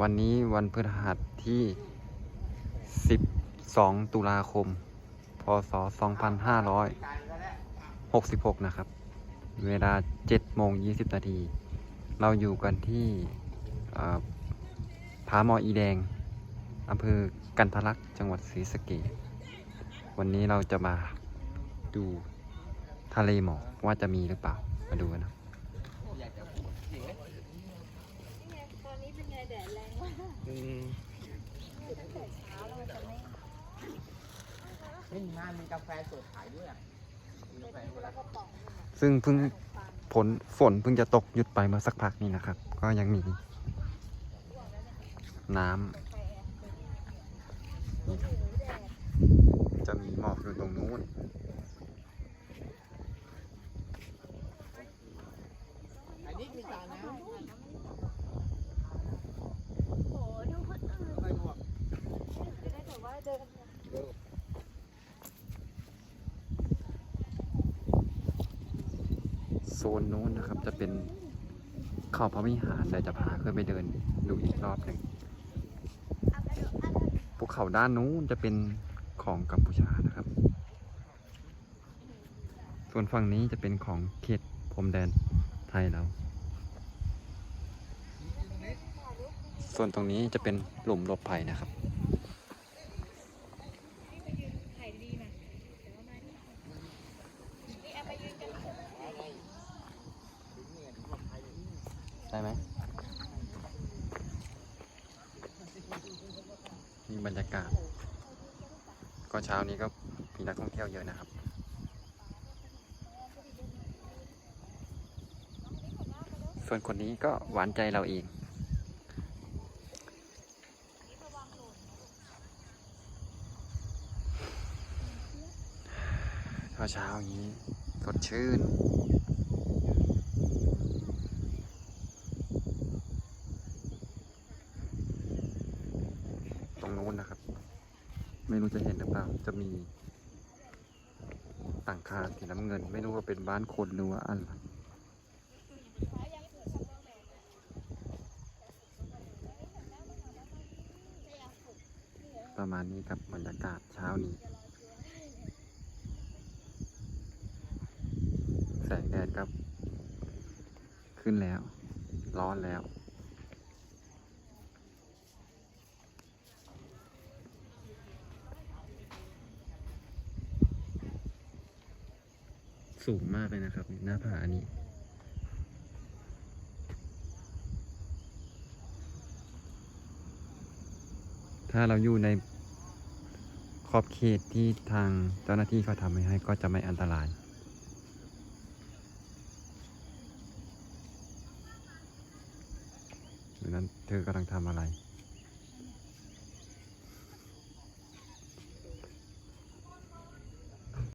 วันนี้วันพฤหัสที่ 12 ตุลาคม พศ 2566 นะครับ เวลา7โมง20 นาที เราอยู่กันที่ผาหมออีแดงอำเภอกันทะลักจังหวัดศรีสะเกษวันนี้เราจะมาดูทะเลหมอกว่าจะมีหรือเปล่า มาดูกันนะ ตอนนี้เป็นไง แดดแรงมากอืมตั้งแต่เช้าแล้วมันจะไม่ไม่มีงานมีกาแฟสดขายด้วยอะมีกาแฟเวลาแล้วก็ป่องซึ่งเพิ่งขนมปังฝนฝนเพิ่งจะตกหยุดไปเมื่อสักพักนี้นะครับ ก็ยังมีน้ำจะมีหมอกอยู่ตรงนู้น อันนี้มีจานนะ โอ้โหดูคนอื่น ใส่หมวก จะ ได้แบบว่าเดินโซนนู้นนะครับจะเป็นเขาพระวิหารเดี๋ยวจะพาขึ้นไปเดินดูอีกรอบหนึ่งภูเขาด้านนู้นจะเป็นของกัมพูชานะครับ ส่วนฝั่งนี้จะเป็นของเขตพรมแดนไทยเราส่วนตรงนี้จะเป็นหลุมหลบภัยนะครับ ถ่ายดีนะเดี๋ยวมานี่นี่เอาไปยืนกัน ได้ไหมมีบรรยากาศ ก็เช้านี้ก็มีนักท่องเที่ยวเยอะนะครับส่วนคนนี้ก็หวานใจเราเองเช้าเช้าอย่างนี้สดชื่น งนู้นนะครับ ไม่รู้จะเห็นหรือเปล่า จะมีต่างคาสีน้ำเงิน ไม่รู้ว่าเป็นบ้านคนหรือว่าอะไรประมาณนี้ครับบรรยากาศเช้านี้ แสงแดดครับ ขึ้นแล้ว ร้อนแล้ว สูงมากเลยนะครับ หน้าผานี้ถ้าเราอยู่ในขอบเขตที่ทางเจ้าหน้าที่เขาทำไว้ให้ก็จะไม่อันตราย ดังนั้นเธอกำลังทำอะไร